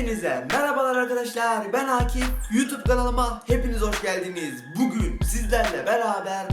Hepinize merhabalar arkadaşlar. Ben Akif. YouTube kanalıma hepiniz hoş geldiniz. Bugün sizlerle beraber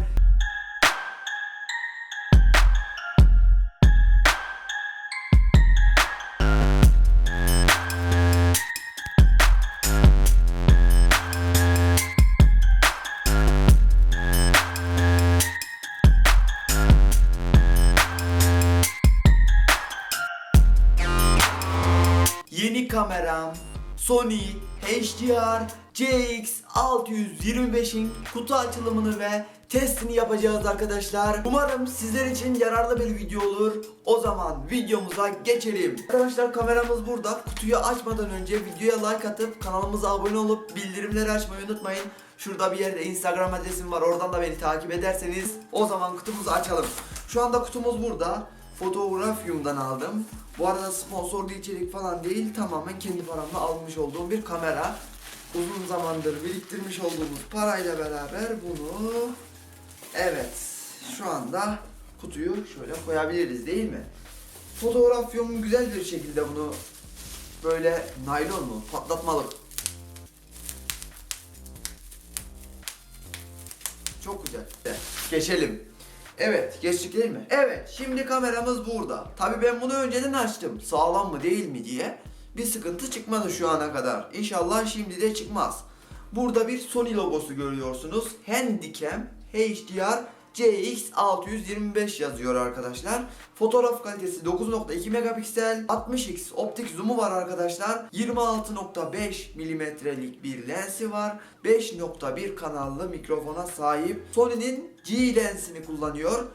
yeni kameram Sony HDR CX625'in kutu açılımını ve testini yapacağız arkadaşlar. Umarım sizler için yararlı bir video olur. O zaman videomuza geçelim. Arkadaşlar kameramız burada. Kutuyu açmadan önce videoya like atıp kanalımıza abone olup bildirimleri açmayı unutmayın. Şurada bir yerde Instagram adresim var. Oradan da beni takip ederseniz o zaman kutumuzu açalım. Şu anda kutumuz burada. Fotoğrafyum'dan aldım. Bu arada sponsorlu içerik falan değil. Tamamen kendi paramla almış olduğum bir kamera. Uzun zamandır biriktirmiş olduğumuz parayla beraber bunu Evet şu anda kutuyu şöyle koyabiliriz değil mi? Fotoğrafyum güzel bir şekilde bunu böyle naylon mu patlatmalık Çok güzel. Geçelim. Evet, geçtik değil mi? Evet, şimdi kameramız burada. Tabii ben bunu önceden açtım. Sağlam mı değil mi diye. Bir sıkıntı çıkmadı şu ana kadar. İnşallah şimdi de çıkmaz. Burada bir Sony logosu görüyorsunuz. Handycam HDR CX625 yazıyor arkadaşlar. Fotoğraf kalitesi 9.2 megapiksel, 60x optik zoom'u var arkadaşlar. 26.5 milimetrelik bir lensi var. 5.1 kanallı mikrofona sahip. Sony'nin G lensini kullanıyor.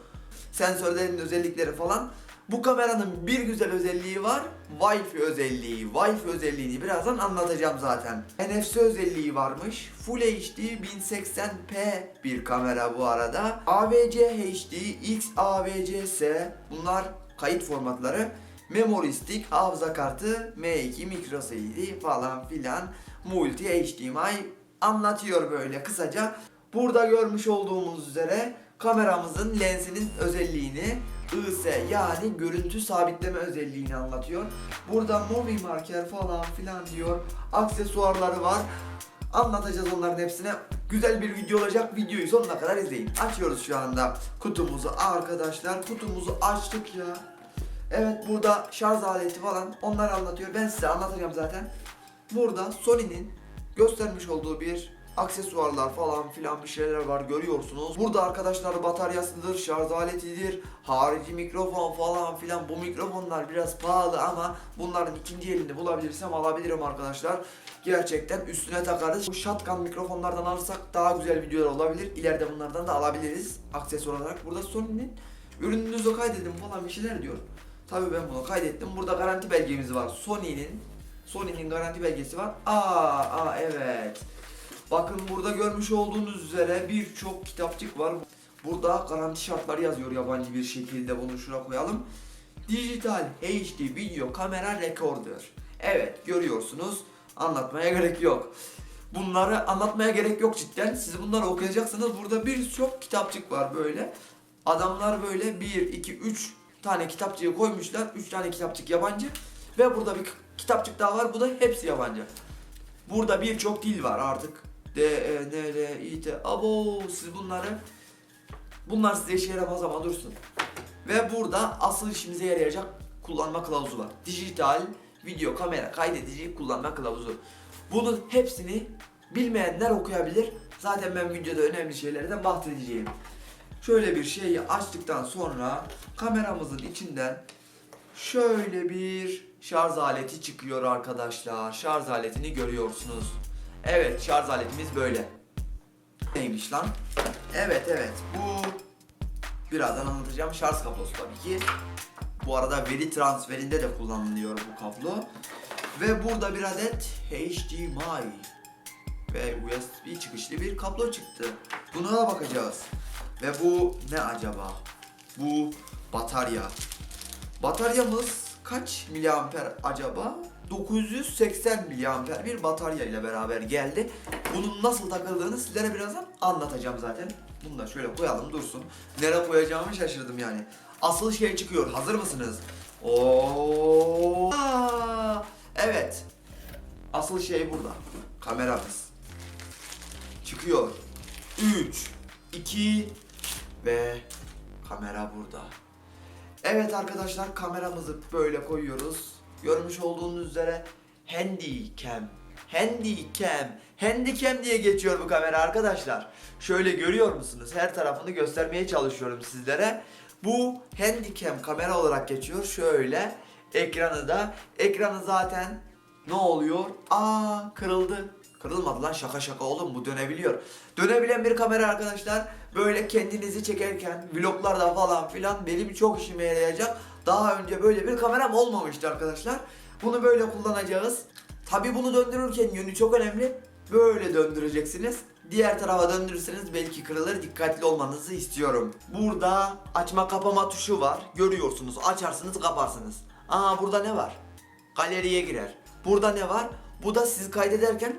Sensörlerin özellikleri falan. Bu kameranın bir güzel özelliği var. Wi-Fi özelliği. Wi-Fi özelliğini birazdan anlatacağım zaten. NFC özelliği varmış. Full HD 1080p bir kamera bu arada. AVC HD, XAVC-S bunlar kayıt formatları. Memory stick, hafıza kartı, M2 micro SD falan filan. Multi HDMI anlatıyor böyle kısaca. Burada görmüş olduğumuz üzere kameramızın lensinin özelliğini IS yani görüntü sabitleme özelliğini anlatıyor. Burada movie marker falan filan diyor. Aksesuarları var. Anlatacağız onların hepsine. Güzel bir video olacak. Videoyu sonuna kadar izleyin. Açıyoruz şu anda kutumuzu arkadaşlar. Kutumuzu açtık ya. Evet burada şarj aleti falan onları anlatıyor. Ben size anlatacağım zaten. Burada Sony'nin göstermiş olduğu bir aksesuarlar falan filan bir şeyler var görüyorsunuz. Burada arkadaşlar bataryasıdır, şarj aletidir, harici mikrofon falan filan. Bu mikrofonlar biraz pahalı ama bunların ikinci elini bulabilirsem alabilirim arkadaşlar. Gerçekten üstüne takarız. Bu shotgun mikrofonlardan alırsak daha güzel videolar olabilir. İleride bunlardan da alabiliriz aksesuar olarak. Burada Sony'nin ürününüzü kaydedin falan bir şeyler diyor. Tabii ben bunu kaydettim. Burada garanti belgemiz var. Sony'nin Sony'nin garanti belgesi var. Aa, aa evet. Bakın burada görmüş olduğunuz üzere birçok kitapçık var. Burada garanti şartları yazıyor yabancı bir şekilde bunu şuna koyalım. Dijital HD video kamera recorder. Evet görüyorsunuz anlatmaya gerek yok. Bunları anlatmaya gerek yok cidden. Siz bunları okuyacaksınız. Burada birçok kitapçık var böyle. Adamlar böyle 1, 2, 3 tane kitapçığı koymuşlar. 3 tane kitapçık yabancı. Ve burada bir kitapçık daha var. Bu da hepsi yabancı. Burada birçok dil var artık. D, E, N, L, İ, T. Abo siz bunları bunlar size işe yaramaz ama dursun. Ve burada asıl işimize yarayacak kullanma kılavuzu var. Dijital video kamera kaydedici kullanma kılavuzu. Bunun hepsini bilmeyenler okuyabilir. Zaten ben videoda önemli şeylerden bahsedeceğim. Şöyle bir şeyi açtıktan sonra kameramızın içinden şöyle bir şarj aleti çıkıyor arkadaşlar. Şarj aletini görüyorsunuz. Evet şarj aletimiz böyle. Neymiş lan? Evet evet bu birazdan anlatacağım şarj kablosu tabii ki. Bu arada veri transferinde de kullanılıyor bu kablo. Ve burada bir adet HDMI ve USB çıkışlı bir kablo çıktı. Buna da bakacağız. Ve bu ne acaba? Bu batarya. Bataryamız kaç miliamper acaba? 980 miliamper bir batarya ile beraber geldi. Bunun nasıl takıldığını sizlere birazdan anlatacağım zaten. Bunu da şöyle koyalım dursun. Nereye koyacağımı şaşırdım yani. Asıl şey çıkıyor. Hazır mısınız? Oo! Evet. Asıl şey burada. Kameramız. Çıkıyor. 3, 2 ve kamera burada. Evet arkadaşlar kameramızı böyle koyuyoruz. Görmüş olduğunuz üzere Handycam. Handycam. Handycam diye geçiyor bu kamera arkadaşlar. Şöyle görüyor musunuz? Her tarafını göstermeye çalışıyorum sizlere. Bu Handycam kamera olarak geçiyor. Şöyle ekranı da. Ekranı zaten ne oluyor? Aa kırıldı. Kırılmadı lan şaka şaka oğlum bu dönebiliyor. Dönebilen bir kamera arkadaşlar. Böyle kendinizi çekerken vloglarda falan filan benim çok işime yarayacak. Daha önce böyle bir kameram olmamıştı arkadaşlar. Bunu böyle kullanacağız. Tabi bunu döndürürken yönü çok önemli. Böyle döndüreceksiniz. Diğer tarafa döndürürseniz belki kırılır. Dikkatli olmanızı istiyorum. Burada açma kapama tuşu var. Görüyorsunuz. Açarsınız kaparsınız. Aa burada ne var? Galeriye girer. Burada ne var? Bu da siz kaydederken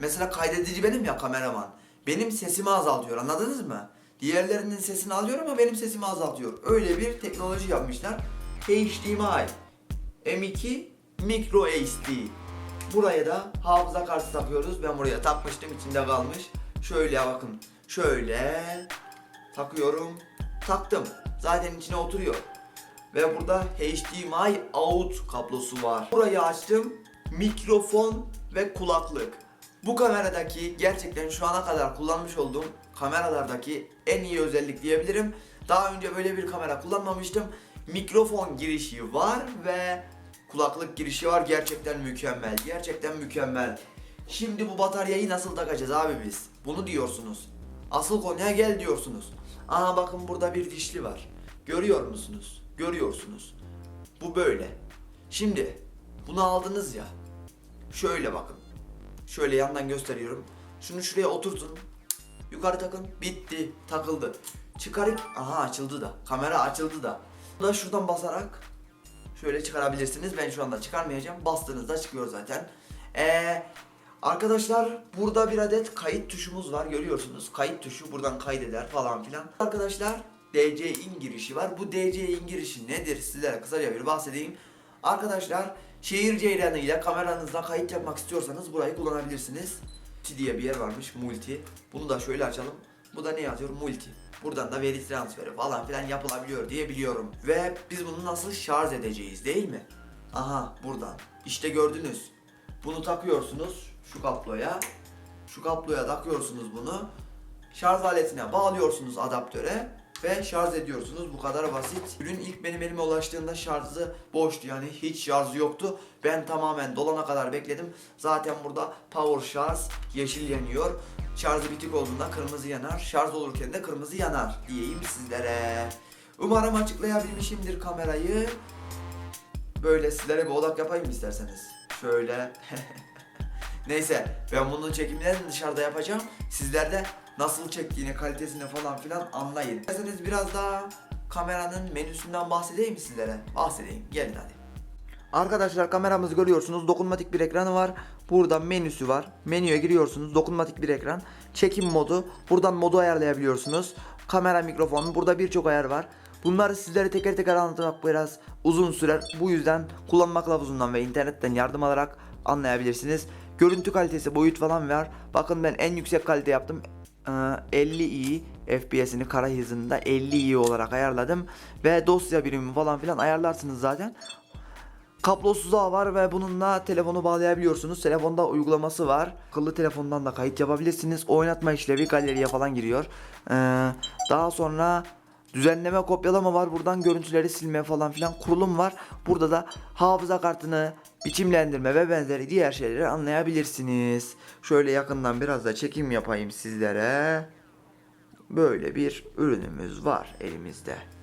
mesela kaydedici benim ya kameraman. Benim sesimi azaltıyor anladınız mı? Diğerlerinin sesini alıyor ama benim sesimi azaltıyor. Öyle bir teknoloji yapmışlar. HDMI M2 Micro SD. Buraya da hafıza kartı takıyoruz. Ben buraya takmıştım içinde kalmış. Şöyle bakın. Şöyle takıyorum. Taktım. Zaten içine oturuyor. Ve burada HDMI out kablosu var. Burayı açtım. Mikrofon ve kulaklık. Bu kameradaki gerçekten şu ana kadar kullanmış olduğum kameralardaki en iyi özellik diyebilirim. Daha önce böyle bir kamera kullanmamıştım. Mikrofon girişi var ve kulaklık girişi var. Gerçekten mükemmel. Gerçekten mükemmel. Şimdi bu bataryayı nasıl takacağız abi biz? Bunu diyorsunuz. Asıl konuya gel diyorsunuz. Aha bakın burada bir dişli var. Görüyor musunuz? Görüyorsunuz. Bu böyle. Şimdi bunu aldınız ya. Şöyle bakın. Şöyle yandan gösteriyorum. Şunu şuraya oturtun. Yukarı takın. Bitti. Takıldı. Çıkarık. Aha açıldı da. Kamera açıldı da. Da şuradan basarak şöyle çıkarabilirsiniz. Ben şu anda çıkarmayacağım. Bastığınızda çıkıyor zaten. Ee, arkadaşlar burada bir adet kayıt tuşumuz var. Görüyorsunuz. Kayıt tuşu buradan kaydeder falan filan. Arkadaşlar DC in girişi var. Bu DC in girişi nedir? Sizlere kısaca bir bahsedeyim. Arkadaşlar şehir ceyranı ile kameranızla kayıt yapmak istiyorsanız burayı kullanabilirsiniz. Multi diye bir yer varmış multi. Bunu da şöyle açalım. Bu da ne yazıyor? Multi. Buradan da veri transferi falan filan yapılabiliyor diye biliyorum. Ve biz bunu nasıl şarj edeceğiz değil mi? Aha buradan. İşte gördünüz. Bunu takıyorsunuz şu kabloya. Şu kabloya takıyorsunuz bunu. Şarj aletine bağlıyorsunuz adaptöre ve şarj ediyorsunuz. Bu kadar basit. Ürün ilk benim elime ulaştığında şarjı boştu yani hiç şarjı yoktu. Ben tamamen dolana kadar bekledim. Zaten burada power şarj yeşil yanıyor. Şarjı bitik olduğunda kırmızı yanar. Şarj olurken de kırmızı yanar diyeyim sizlere. Umarım açıklayabilmişimdir kamerayı. Böyle sizlere bir odak yapayım isterseniz? Şöyle. Neyse ben bunun çekimlerini dışarıda yapacağım. Sizler de nasıl çektiğini, kalitesini falan filan anlayın. İsterseniz biraz daha kameranın menüsünden bahsedeyim sizlere? Bahsedeyim. Gelin hadi. Arkadaşlar kameramızı görüyorsunuz. Dokunmatik bir ekranı var. Burada menüsü var. Menüye giriyorsunuz. Dokunmatik bir ekran. Çekim modu. Buradan modu ayarlayabiliyorsunuz. Kamera mikrofonu. Burada birçok ayar var. Bunları sizlere teker teker anlatmak biraz uzun sürer. Bu yüzden kullanma kılavuzundan ve internetten yardım alarak anlayabilirsiniz. Görüntü kalitesi, boyut falan var. Bakın ben en yüksek kalite yaptım. Ee, 50i FPS'ini kara hızında 50i olarak ayarladım. Ve dosya birimi falan filan ayarlarsınız zaten. Kablosuz ağ var ve bununla telefonu bağlayabiliyorsunuz. Telefonda uygulaması var. Akıllı telefondan da kayıt yapabilirsiniz. Oynatma işlevi galeriye falan giriyor. Ee, daha sonra düzenleme kopyalama var. Buradan görüntüleri silme falan filan kurulum var. Burada da hafıza kartını biçimlendirme ve benzeri diğer şeyleri anlayabilirsiniz. Şöyle yakından biraz da çekim yapayım sizlere. Böyle bir ürünümüz var elimizde.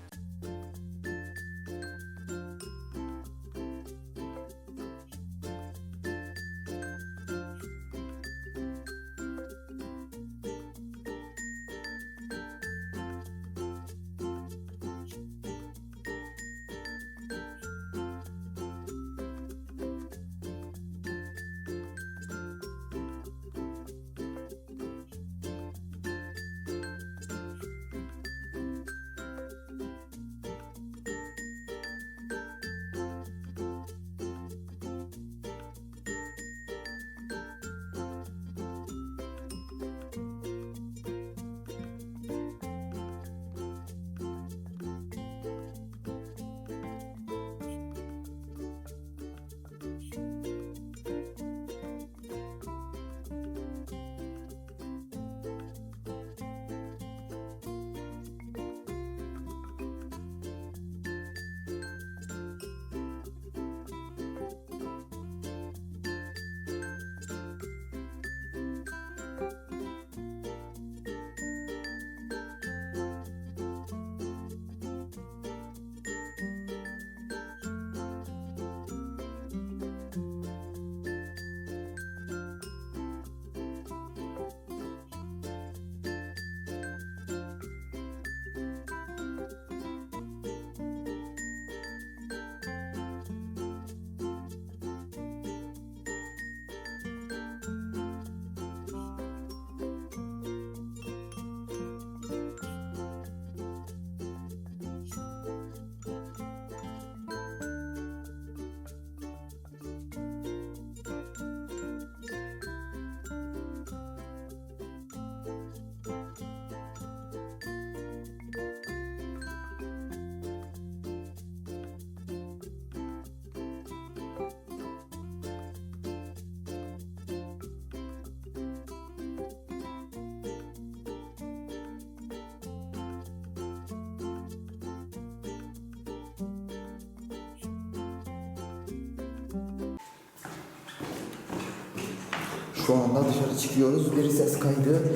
Şu anda dışarı çıkıyoruz. Bir ses kaydı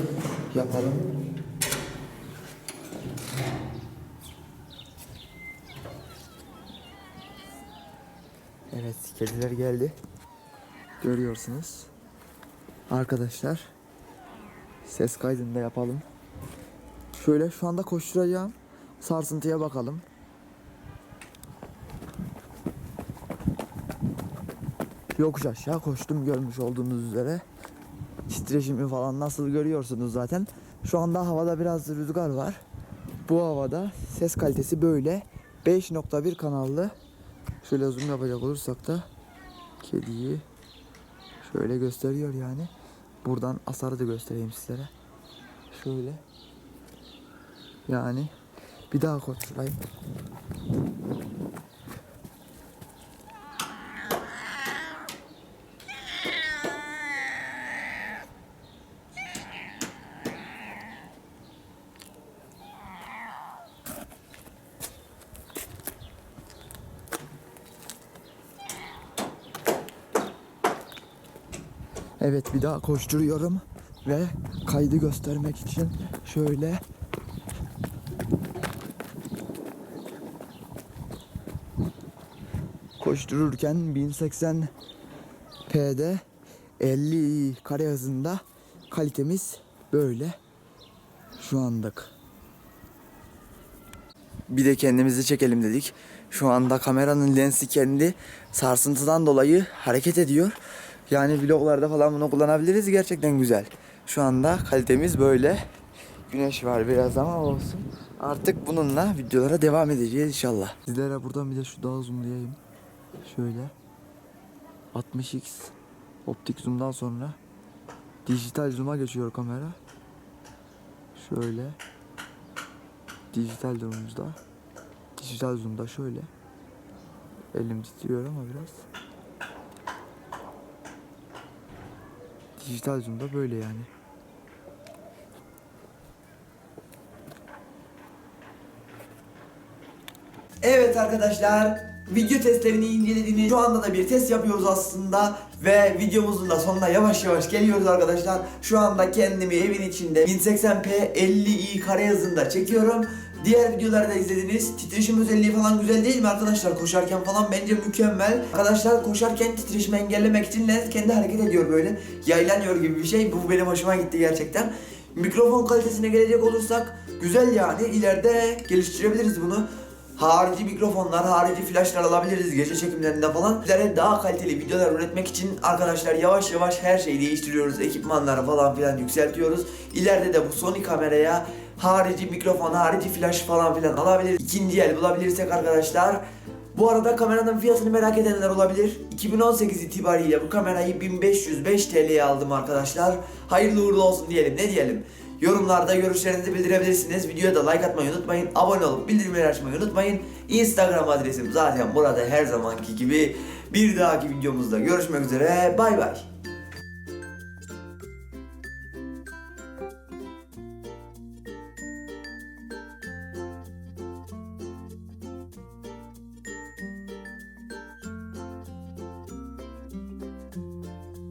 yapalım. Evet, kediler geldi. Görüyorsunuz. Arkadaşlar, ses kaydını da yapalım. Şöyle şu anda koşturacağım. Sarsıntıya bakalım. Yokuş aşağı koştum görmüş olduğunuz üzere. Titreşimi falan nasıl görüyorsunuz zaten. Şu anda havada biraz rüzgar var. Bu havada ses kalitesi böyle. 5.1 kanallı. Şöyle zoom yapacak olursak da kediyi şöyle gösteriyor yani. Buradan asarı da göstereyim sizlere. Şöyle. Yani bir daha koşturayım. Evet bir daha koşturuyorum ve kaydı göstermek için şöyle koştururken 1080p'de 50 kare hızında kalitemiz böyle şu andık. Bir de kendimizi çekelim dedik. Şu anda kameranın lensi kendi sarsıntıdan dolayı hareket ediyor. Yani vloglarda falan bunu kullanabiliriz. Gerçekten güzel. Şu anda kalitemiz böyle. Güneş var biraz ama olsun. Artık bununla videolara devam edeceğiz inşallah. Sizlere buradan bir de şu daha zoomlayayım. Şöyle. 60x optik zoom'dan sonra dijital zoom'a geçiyor kamera. Şöyle. Dijital zoom'umuzda. Dijital zoom'da şöyle. Elim titriyor ama biraz. Dijital zoom'da böyle yani. Evet arkadaşlar, video testlerini incelediğiniz şu anda da bir test yapıyoruz aslında ve videomuzun da sonuna yavaş yavaş geliyoruz arkadaşlar. Şu anda kendimi evin içinde 1080p 50i kare hızında çekiyorum. Diğer videolarda izlediniz. Titreşim özelliği falan güzel değil mi arkadaşlar? Koşarken falan bence mükemmel. Arkadaşlar koşarken titreşimi engellemek için lens kendi hareket ediyor böyle. Yaylanıyor gibi bir şey. Bu benim hoşuma gitti gerçekten. Mikrofon kalitesine gelecek olursak güzel yani. İleride geliştirebiliriz bunu. Harici mikrofonlar, harici flaşlar alabiliriz gece çekimlerinde falan. Sizlere daha kaliteli videolar üretmek için arkadaşlar yavaş yavaş her şeyi değiştiriyoruz. Ekipmanları falan filan yükseltiyoruz. İleride de bu Sony kameraya harici mikrofon, harici flash falan filan alabiliriz. İkinci el bulabilirsek arkadaşlar. Bu arada kameranın fiyatını merak edenler olabilir. 2018 itibariyle bu kamerayı 1505 TL'ye aldım arkadaşlar. Hayırlı uğurlu olsun diyelim. Ne diyelim? Yorumlarda görüşlerinizi bildirebilirsiniz. Videoya da like atmayı unutmayın. Abone olup bildirimleri açmayı unutmayın. Instagram adresim zaten burada her zamanki gibi. Bir dahaki videomuzda görüşmek üzere. Bay bay.